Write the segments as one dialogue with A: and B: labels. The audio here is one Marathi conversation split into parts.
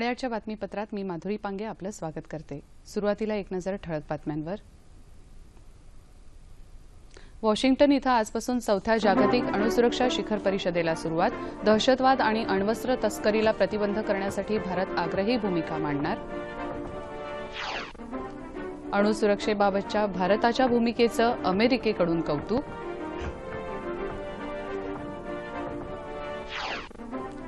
A: साडेआठच्या बातमीपत्रात मी माधुरी पांगे आपलं स्वागत करते. सुरुवातीला एक नजर ठळक बातम्यांवर. वॉशिंग्टन इथं आजपासून चौथ्या जागतिक अणुसुरक्षा शिखर परिषदेला सुरुवात दहशतवाद आणि अण्वस्त्र तस्करीला प्रतिबंध करण्यासाठी भारत आग्रही भूमिका मांडणार. अणुसुरक्षेबाबतच्या भारताच्या भूमिकेचं अमेरिकेकडून कौतुक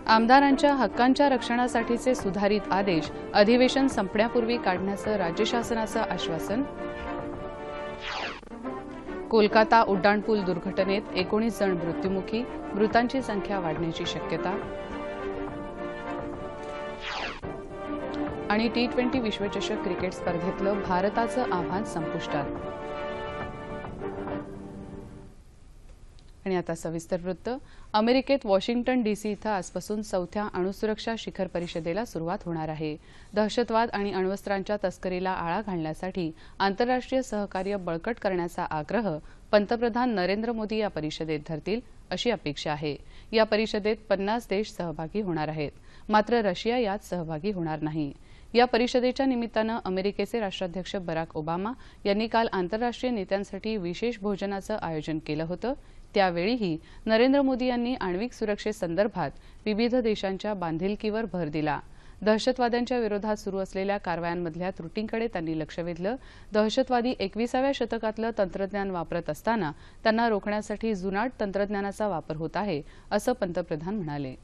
A: आमदारांच्या हक्कांच्या रक्षणासाठीचे सुधारित आदेश अधिवेशन संपण्यापूर्वी काढण्याचं राज्य शासनाचं आश्वासन. कोलकाता उड्डाणपूल दुर्घटनेत एकोणीस जण मृत्युमुखी मृतांची संख्या वाढण्याची शक्यता. आणि टी ट्वेंटी विश्वचषक क्रिकेट स्पर्धेतलं भारताचं आव्हान संपुष्टात. आणि आता सविस्तर वृत्त. अमेरिकेत वॉशिंग्टन डीसी इथं आजपासून चौथ्या अणुसुरक्षा शिखर परिषदेला सुरुवात होणार आहे. दहशतवाद आणि अण्वस्त्रांच्या तस्करीला आळा घालण्यासाठी आंतरराष्ट्रीय सहकार्य बळकट करण्याचा आग्रह पंतप्रधान नरेंद्र मोदी या परिषदेत धरतील अशी अपेक्षा आहे. या परिषदेत पन्नास देश सहभागी होणार आहेत. मात्र रशिया यात सहभागी होणार नाही. या परिषदेच्या निमित्तानं अमेरिकेचे राष्ट्राध्यक्ष बराक ओबामा यांनी काल आंतरराष्ट्रीय नेत्यांसाठी विशेष भोजनाचं आयोजन केलं होतं. त्यावेळीही नरेंद्र मोदी यांनी आण्विक सुरक्षेसंदर्भात विविध देशांच्या बांधिलकीवर भर दिला. दहशतवाद्यांच्या विरोधात सुरू असलेल्या कारवायांमधल्या त्रुटींकडे त्यांनी लक्ष वेधलं. दहशतवादी एकविसाव्या शतकातलं तंत्रज्ञान वापरत असताना त्यांना रोखण्यासाठी जुनाट तंत्रज्ञानाचा वापर होत आहे असं पंतप्रधान म्हणाले.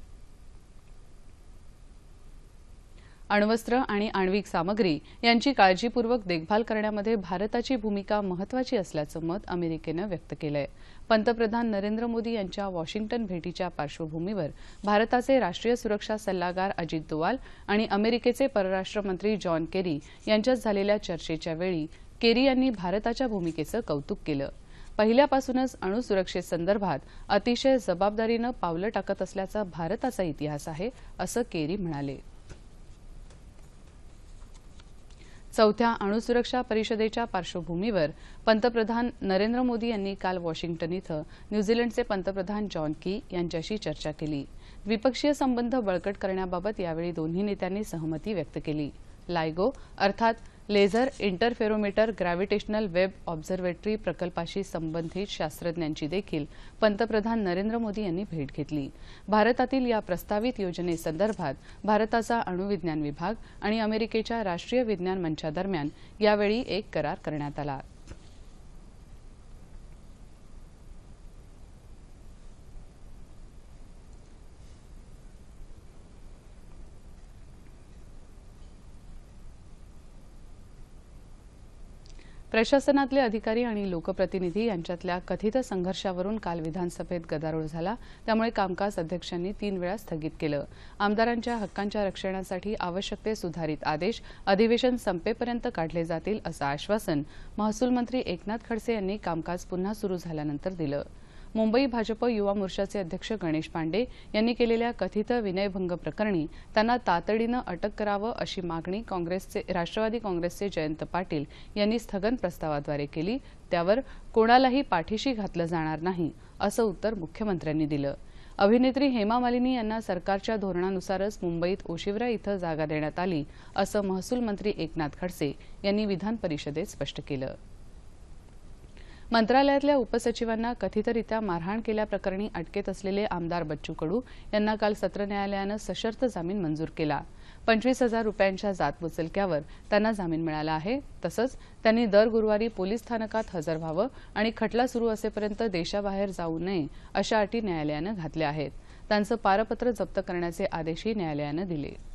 A: अण्वस्त्र आणि आण्विक सामग्री यांची काळजीपूर्वक देखभाल करण्यामध्ये भारताची भूमिका महत्वाची असल्याचं मत अमेरिकेनं व्यक्त केलंय. पंतप्रधान नरेंद्र मोदी यांच्या वॉशिंग्टन भेटीच्या पार्श्वभूमीवर भारताचे राष्ट्रीय सुरक्षा सल्लागार अजित दोवाल आणि अमेरिकेचे परराष्ट्र मंत्री जॉन केरी यांच्यात झालेल्या चर्चेच्या वेळी केरी यांनी भारताच्या भूमिकेचं कौतुक केलं. पहिल्यापासूनच अणुसुरक्षेसंदर्भात अतिशय जबाबदारीनं पावलं टाकत असल्याचा भारताचा इतिहास आहे असं केरी म्हणाले. चौथ्या अणुसुरक्षा परिषदेच्या पार्श्वभूमीवर पंतप्रधान नरेंद्र मोदी यांनी काल वॉशिंग्टन इथं न्यूझीलंडचे पंतप्रधान जॉन की यांच्याशी चर्चा केली. द्विपक्षीय संबंध बळकट करण्याबाबत यावेळी दोन्ही नेत्यांनी सहमती व्यक्त केली. लायगो अर्थात laser interferometer gravitational wave observatory प्रकल्पाशी संबंधित शास्त्रज्ञांची देखील पंतप्रधान नरेंद्र मोदी यांनी भेट घेतली. भारतातील या प्रस्तावित योजनेसंदर्भात भारताचा अणुविज्ञान विभाग आणि अमेरिकेच्या राष्ट्रीय विज्ञान मंचादरम्यान यावेळी एक करार करण्यात आला. प्रशासनातले अधिकारी आणि लोकप्रतिनिधी यांच्यातल्या कथित संघर्षावरून काल विधानसभेत गदारोळ झाला. त्यामुळे कामकाज अध्यक्षांनी तीन वेळा स्थगित केलं. आमदारांच्या हक्कांच्या रक्षणासाठी आवश्यक ते सुधारित आदेश अधिवेशन संपेपर्यंत काढले जातील असं आश्वासन महसूल मंत्री एकनाथ खडसे यांनी कामकाज पुन्हा सुरू झाल्यानंतर दिलं. मुंबई भाजप युवा मोर्चाचे अध्यक्ष गणेश पांडे यांनी केलेल्या कथित विनयभंग प्रकरणी त्यांना तातडीनं अटक करावं अशी मागणी काँग्रेसचे राष्ट्रवादी काँग्रेसचे जयंत पाटील यांनी स्थगन प्रस्तावाद्वारे केली. त्यावर कोणालाही पाठीशी घातलं जाणार नाही असं उत्तर मुख्यमंत्र्यांनी दिलं. अभिनेत्री हेमा मालिनी यांना सरकारच्या धोरणानुसारच मुंबईत ओशिवरा इथं जागा देण्यात आली असं महसूल मंत्री एकनाथ खडसे यांनी विधान परिषदेत स्पष्ट केलं. मंत्रालयातल्या उपसचिवांना कथितरित्या मारहाण केल्याप्रकरणी अटकेत असलेले आमदार बच्चू कडू यांना काल सत्र न्यायालयानं सशर्त जामीन मंजूर केला. पंचवीस हजार रुपयांच्या जातमुचलक्यावर त्यांना जामीन मिळाला आहे. तसंच त्यांनी दर गुरुवारी पोलीस स्थानकात हजर व्हावं आणि खटला सुरू असेपर्यंत देशाबाहेर जाऊ नये अशा अटी न्यायालयानं घातल्या आहेत. त्यांचं पारपत्र जप्त करण्याचे आदेशही न्यायालयानं दिले.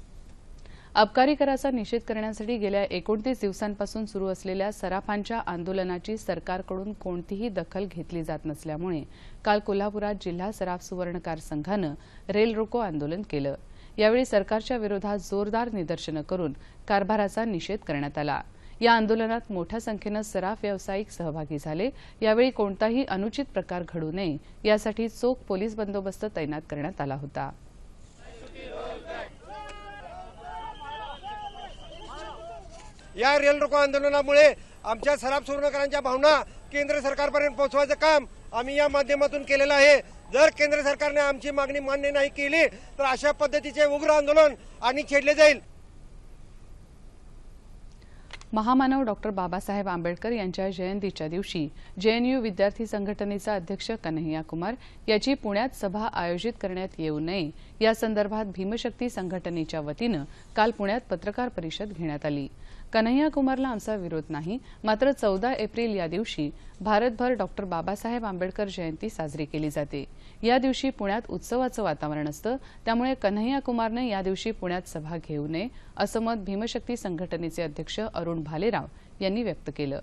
A: अबकारी कराचा निषेध करण्यासाठी गेल्या एकोणतीस दिवसांपासून सुरू असलेल्या सराफांच्या आंदोलनाची सरकारकडून कोणतीही दखल घेतली जात नसल्यामुळे काल कोल्हापुरात जिल्हा सराफ सुवर्णकार संघानं रेल रोको आंदोलन केलं. यावेळी सरकारच्या विरोधात जोरदार निदर्शनं करून कारभाराचा निषेध करण्यात आला. या आंदोलनात मोठ्या संख्येनं सराफ व्यावसायिक सहभागी झाले. यावेळी कोणताही अनुचित प्रकार घडू नये यासाठी चोख पोलीस बंदोबस्त तैनात करण्यात आला होता.
B: या रेल रोको आंदोलनामुळे आमच्या सराफ सुवर्णकरांच्या भावना केंद्र सरकारपर्यंत पोहोचवायचं काम आम्ही या माध्यमातून केलेलं आहे. जर केंद्र सरकारने आमची मागणी मान्य नाही केली तर अशा पद्धतीचे उग्र आंदोलन आणि छेडले जाईल.
A: महामानव डॉक्टर बाबासाहेब आंबेडकर यांच्या जयंतीच्या दिवशी जेएनयू विद्यार्थी संघटनेचा अध्यक्ष कन्हैया कुमार याची पुण्यात सभा आयोजित करण्यात येऊ नये. या संदर्भात भीमशक्ती संघटनेच्या वतीनं काल पुण्यात पत्रकार परिषद घेण्यात आली. कन्हैया कुमारला आमचा विरोध नाही मात्र चौदा एप्रिल या दिवशी भारतभर डॉक्टर बाबासाहेब आंबेडकर जयंती साजरी केली जाते. या दिवशी पुण्यात उत्सवाचं वातावरण असतं. त्यामुळे कन्हैया कुमारने या दिवशी पुण्यात सभा घेऊ नये असं मत भीमशक्ती संघटनेचे अध्यक्ष अरुण भालेराव यांनी व्यक्त केलं.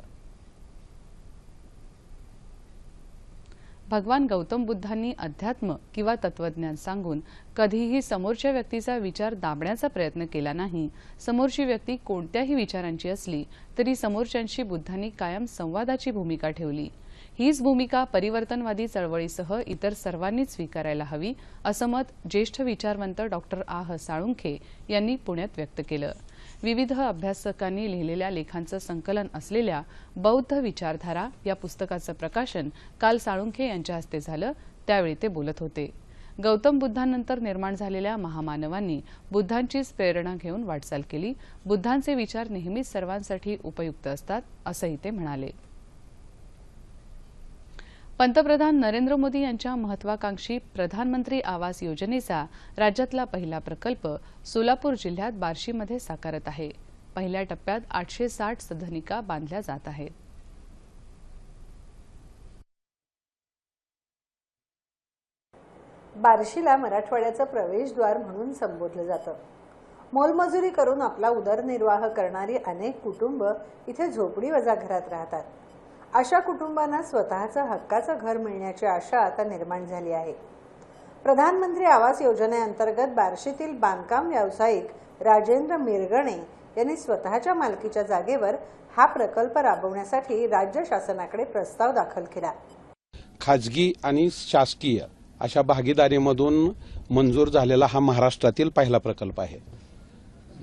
A: भगवान गौतम बुद्धांनी अध्यात्म किंवा तत्वज्ञान सांगून कधीही समोरच्या व्यक्तीचा विचार दाबण्याचा प्रयत्न केला नाही. समोरची व्यक्ती कोणत्याही विचारांची असली तरी समोरच्यांशी बुद्धांनी कायम संवादाची भूमिका ठेवली. हीच भूमिका परिवर्तनवादी चळवळीसह इतर सर्वांनीच स्वीकारायला हवी असं मत ज्येष्ठ विचारवंत डॉक्टर आह साळुंखे यांनी पुण्यात व्यक्त केलं. विविध अभ्यासकांनी लिहिलेल्या लेखांचं संकलन असलेल्या बौद्ध विचारधारा या पुस्तकाचं प्रकाशन काल साळुंखे यांच्या हस्ते झालं त्यावेळी ते बोलत होते. गौतम बुद्धांनंतर निर्माण झालेल्या महामानवांनी बुद्धांचीच प्रेरणा घेऊन वाटचाल केली. बुद्धांचे विचार नेहमीच सर्वांसाठी उपयुक्त असतात असंही ते म्हणाले. पंतप्रधान नरेंद्र मोदी यांच्या महत्वाकांक्षी प्रधानमंत्री आवास योजनेचा राज्यातला पहिला प्रकल्प सोलापूर जिल्ह्यात बार्शीमध्ये साकारत आहे. पहिल्या टप्प्यात आठशे साठ सदनिका बांधल्या जात आहेत.
C: बार्शीला मराठवाड्याचं प्रवेशद्वार म्हणून संबोधलं जातं. मोलमजुरी करून आपला उदरनिर्वाह करणारी अनेक कुटुंब इथे झोपडी वजा घरात राहतात. अशा कुटुंबांना स्वतःचं हक्काचं घर मिळण्याची आशा आता निर्माण झाली आहे. प्रधानमंत्री आवास योजनेअंतर्गत बार्शीतील बांधकाम व्यावसायिक राजेंद्र मिरगणे यांनी स्वतःच्या मालकीच्या जागेवर हा प्रकल्प राबवण्यासाठी राज्य शासनाकडे प्रस्ताव दाखल केला.
D: खाजगी आणि शासकीय अशा भागीदारीमधून मंजूर झालेला हा महाराष्ट्रातील पहिला प्रकल्प आहे.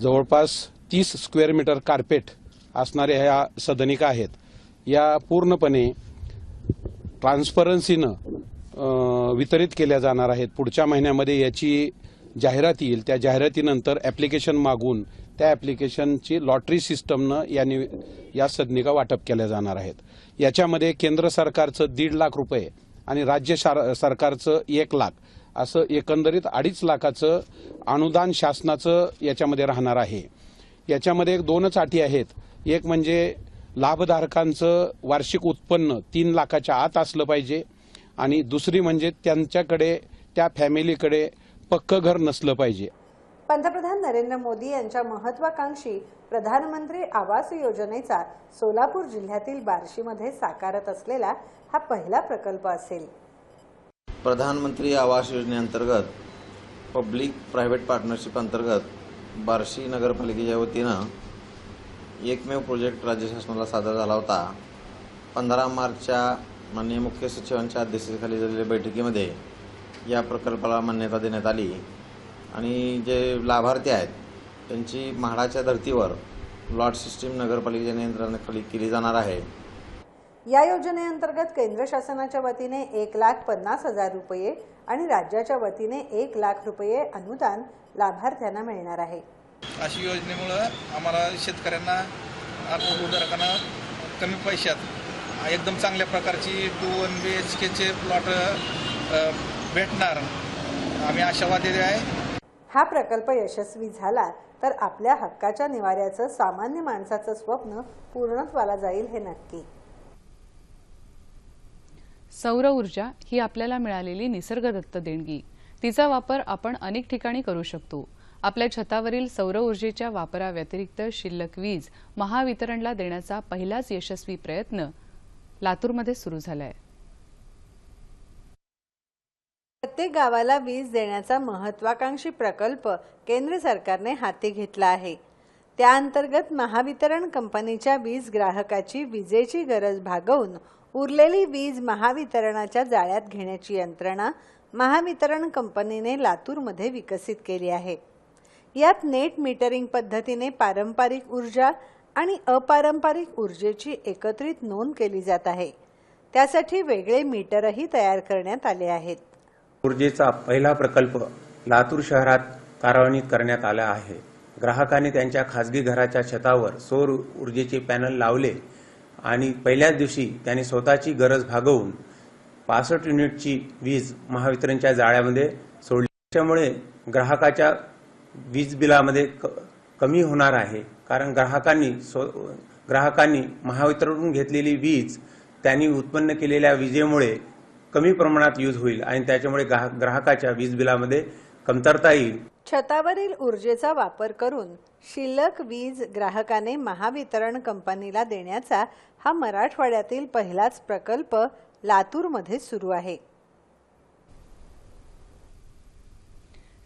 D: जवळपास तीस स्क्वेअर मीटर कार्पेट असणाऱ्या ह्या सदनिका आहेत. या पूर्णपणे ट्रान्सपरन्सीनं वितरित केल्या जाणार आहेत. पुढच्या महिन्यामध्ये याची जाहिरात येईल. त्या जाहिरातीनंतर ॲप्लिकेशन मागून त्या ॲप्लिकेशनची लॉटरी सिस्टमनं या निव या सदनिका वाटप केल्या जाणार आहेत. याच्यामध्ये केंद्र सरकारचं दीड लाख रुपये आणि राज्य शार- सरकारचं एक लाख असं एकंदरीत अडीच लाखाचं अनुदान शासनाचं याच्यामध्ये राहणार आहे. याच्यामध्ये एक दोनच अटी आहेत. एक म्हणजे लाभधारकांचं वार्षिक उत्पन्न तीन लाखाच्या आत असलं पाहिजे. आणि दुसरी म्हणजे त्यांच्याकडे त्या फॅमिलीकडे पक्कं घर नसलं पाहिजे.
C: पंतप्रधान नरेंद्र मोदी यांच्या महत्वाकांक्षी प्रधानमंत्री आवास योजनेचा सोलापूर जिल्ह्यातील बार्शीमध्ये साकारत असलेला हा पहिला प्रकल्प असेल.
E: प्रधानमंत्री आवास योजनेअंतर्गत पब्लिक प्रायव्हेट पार्टनरशिप अंतर्गत बार्शी नगरपालिकेच्या वतीनं एकमेव प्रोजेक्ट राज्य शासनाला सादर झाला होता. पंधरा मार्चच्या माननीय मुख्य सचिवांच्या अध्यक्षतेखाली झालेल्या बैठकीमध्ये या प्रकल्पाला मान्यता देण्यात आली. आणि जे लाभार्थी आहेत त्यांची म्हाडाच्या धर्तीवर लॉट सिस्टीम नगरपालिकेच्या नियंत्रणाखाली केली जाणार आहे.
C: या योजनेअंतर्गत केंद्र शासनाच्या वतीने एक लाख पन्नास हजार रुपये आणि राज्याच्या वतीने एक लाख रुपये अनुदान लाभार्थ्यांना मिळणार आहे.
F: अशी योजनेमुळं आम्हाला शेतकऱ्यांना अल्पभूधारकांना कमी पैशात एकदम चांगल्या प्रकारची टू वन बी एच केचे प्लॉट भेटणार. आम्ही आशावादी आहे.
C: हा प्रकल्प यशस्वी झाला तर आपल्या हक्काच्या निवाऱ्याचं सामान्य माणसाचं स्वप्न पूर्णत्वाला जाईल हे नक्की.
A: सौर ऊर्जा ही आपल्याला मिळालेली निसर्गदत्त देणगी. तिचा वापर आपण अनेक ठिकाणी करू शकतो. आपल्या छतावरील सौर ऊर्जेच्या वापराव्यतिरिक्त शिल्लक वीज महावितरणला देण्याचा पहिलाच यशस्वी प्रयत्न लातूरमध्ये सुरू झालाय.
C: प्रत्येक गावाला वीज देण्याचा महत्वाकांक्षी प्रकल्प केंद्र सरकारने हाती घेतला आहे. त्याअंतर्गत महावितरण कंपनीच्या वीज ग्राहकाची विजेची गरज भागवून उरलेली वीज महावितरणाच्या जाळ्यात घेण्याची यंत्रणा महावितरण कंपनीने लातूरमध्ये विकसित केली आहे. यात नेट मीटरिंग पद्धतीने पारंपरिक ऊर्जा आणि अपारंपरिक ऊर्जेची एकत्रित नोंद केली जात आहे. त्यासाठी वेगळे मीटरही तयार करण्यात आले आहेत.
G: ऊर्जेचा पहिला प्रकल्प लातूर शहरात कार्यान्वित करण्यात आला आहे. ग्राहकांनी त्यांच्या खासगी घराच्या छतावर सौर ऊर्जेचे पॅनल लावले आणि पहिल्याच दिवशी त्यांनी स्वतःची गरज भागवून पासष्ट युनिटची वीज महावितरणच्या जाळ्यामध्ये सोडली. त्यामुळे ग्राहकाच्या वीज बिलामध्ये क- कमी होणार आहे. कारण ग्राहकांनी स्व- ग्राहकांनी महावितरणून घेतलेली वीज त्यांनी उत्पन्न केलेल्या विजेमुळे कमी प्रमाणात यूज होईल आणि त्याच्यामुळे ग्राहकाच्या वीज बिलामध्ये कमतरता येईल.
C: छतावरील ऊर्जेचा वापर करून शिल्लक वीज ग्राहकाने महावितरण कंपनीला देण्याचा हा मराठवाड्यातील पहिलाच प्रकल्प लातूरमध्ये सुरू आहे.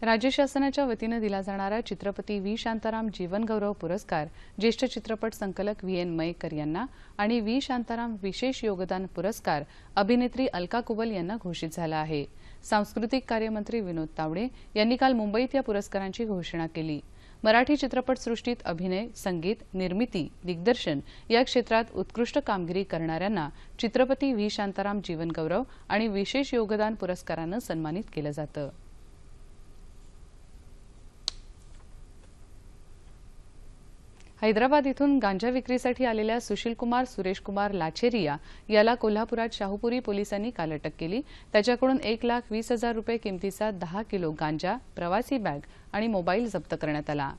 A: राज्य शासनाच्या वतीनं दिला जाणारा चित्रपती व्ही. शांताराम जीवनगौरव पुरस्कार ज्येष्ठ चित्रपट संकलक व्ही. एन. मयेकर यांना आणि व्ही. शांताराम विशेष योगदान पुरस्कार अभिनेत्री अलका कुबल यांना घोषित झाला आहे. सांस्कृतिक कार्यमंत्री विनोद तावडे यांनी काल मुंबईत या पुरस्कारांची घोषणा केली. मराठी चित्रपटसृष्टीत अभिनय संगीत निर्मिती दिग्दर्शन या क्षेत्रात उत्कृष्ट कामगिरी करणाऱ्यांना चित्रपती व्ही. शांताराम जीवनगौरव आणि विशेष योगदान पुरस्कारानं सन्मानित केलं जातं. हैदराबाद इथून गांजा विक्रीसाठी आलेल्या सुशीलकुमार सुरेशकुमार लाचेरिया याला कोल्हापुरात शाहूपुरी पोलिसांनी काल अटक केली. त्याच्याकडून एक लाख वीस हजार रुपये किमतीचा दहा किलो गांजा प्रवासी बॅग आणि मोबाईल जप्त करण्यात आला.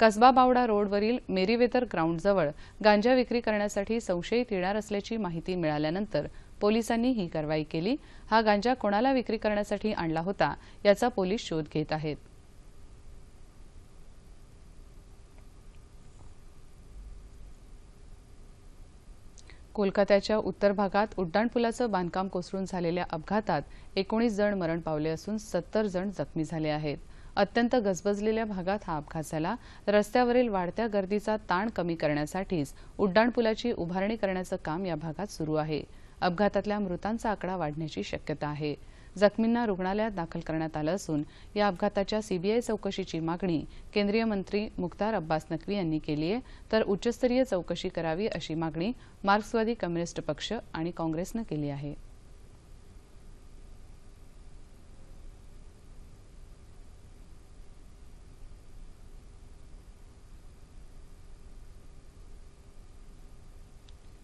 A: कसबा बावडा रोडवरील मेरीवेतर ग्राउंडजवळ गांजा विक्री करण्यासाठी संशयित येणार असल्याची माहिती मिळाल्यानंतर पोलिसांनी ही कारवाई केली. हा गांजा कोणाला विक्री करण्यासाठी आणला होता याचा पोलीस शोध घेत आहेत. कोलकात्याच्या उत्तर भागात उड्डाणपुलाचं बांधकाम कोसळून झालेल्या अपघातात एकोणीस जण मरण पावले असून सत्तर जण जखमी झाले आहेत. अत्यंत गजबजलेल्या भागात हा अपघात झाला. रस्त्यावरील वाढत्या गर्दीचा ताण कमी करण्यासाठीच उड्डाणपुलाची उभारणी करण्याचं काम या भागात सुरू आहे. अपघातातल्या मृतांचा आकडा वाढण्याची शक्यता आहे. जखमींना रुग्णालयात दाखल करण्यात आलं असून या अपघाताच्या सीबीआय चौकशीची मागणी केंद्रीय मंत्री मुख्तार अब्बास नक्वी यांनी केली आहे. तर उच्चस्तरीय चौकशी करावी अशी मागणी मार्क्सवादी कम्युनिस्ट पक्ष आणि काँग्रेसनं केली आहे.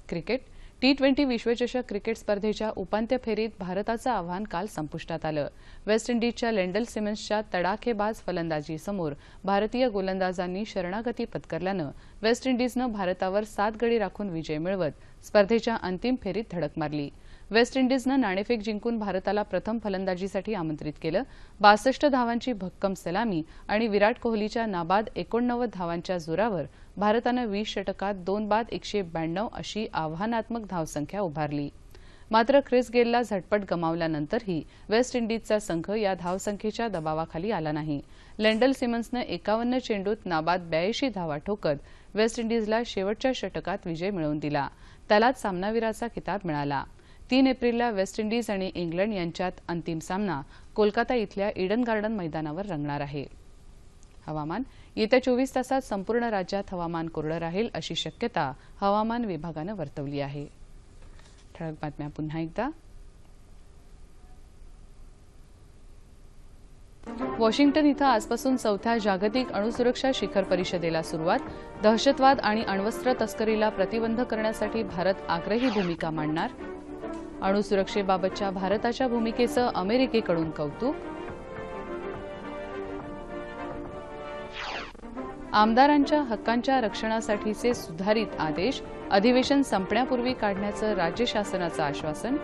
A: क्रिकेट टी ट्वेंटी विश्वचषक क्रिकेट स्पर्धेच्या उपांत्य फेरीत भारताचं आव्हान काल संपुष्टात आलं. वेस्ट इंडिजच्या लेंडल सिमन्सच्या तडाखेबाज फलंदाजीसमोर भारतीय गोलंदाजांनी शरणागती पत्करल्यानं वेस्ट इंडिजनं भारतावर सात गडी राखून विजय मिळवत स्पर्धेच्या अंतिम फेरीत धडक मारली. वेस्ट इंडिजनं नाणेफेक जिंकून भारताला प्रथम फलंदाजीसाठी आमंत्रित केलं. बासष्ट धावांची भक्कम सलामी आणि विराट कोहलीच्या नाबाद एकोणनव्वद धावांच्या जोरावर भारतानं वीस षटकात दोन बाद एकशे ब्याण्णव अशी आव्हानात्मक धावसंख्या उभारली. मात्र ख्रिस गेलला झटपट गमावल्यानंतरही वेस्ट इंडिजचा संघ या धावसंख्येच्या दबावाखाली आला नाही. लेंडल सिमन्सनं एकावन्न चेंडूत नाबाद ब्याऐंशी धावा ठोकत वेस्ट इंडिजला शेवटच्या षटकात विजय मिळवून दिला. त्यालाच सामनावीराचा किताब मिळाला. तीन एप्रिलला वेस्ट इंडिज आणि इंग्लंड यांच्यात अंतिम सामना कोलकाता इथल्या इडन गार्डन मैदानावर रंगणार आहे. हवामान येत्या चोवीस तासात संपूर्ण राज्यात हवामान कोरडं राहील अशी शक्यता हवामान विभागानं वर्तवली आहे. ठळक बातम्या पुन्हा एकदा. वॉशिंग्टन इथं आजपासून चौथ्या जागतिक अणुसुरक्षा शिखर परिषदेला सुरुवात. दहशतवाद आणि अण्वस्त्र तस्करीला प्रतिबंध करण्यासाठी भारत आग्रही भूमिका मांडणार. अणुसुरक्षेबाबतच्या भारताच्या भूमिकेचं अमेरिकेकडून कौतुक. आमदारांच्या हक्कांच्या रक्षणासाठीचे सुधारित आदेश अधिवेशन संपण्यापूर्वी काढण्याचं राज्य शासनाचं आश्वासन.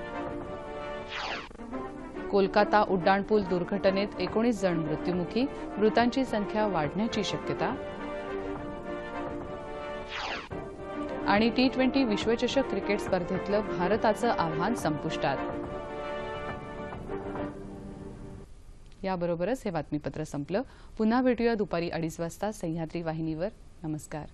A: कोलकाता उड्डाणपूल दुर्घटनेत एकोणीस जण मृत्युमुखी मृतांची संख्या वाढण्याची शक्यता. आणि टी ट्वेंटी विश्वचषक क्रिकेट स्पर्धेतलं भारताचं आव्हान संपुष्टात. याबरोबरच हे बातमीपत्र संपलं. पुन्हा भेटूया दुपारी अडीच वाजता सह्याद्री वाहिनीवर. नमस्कार.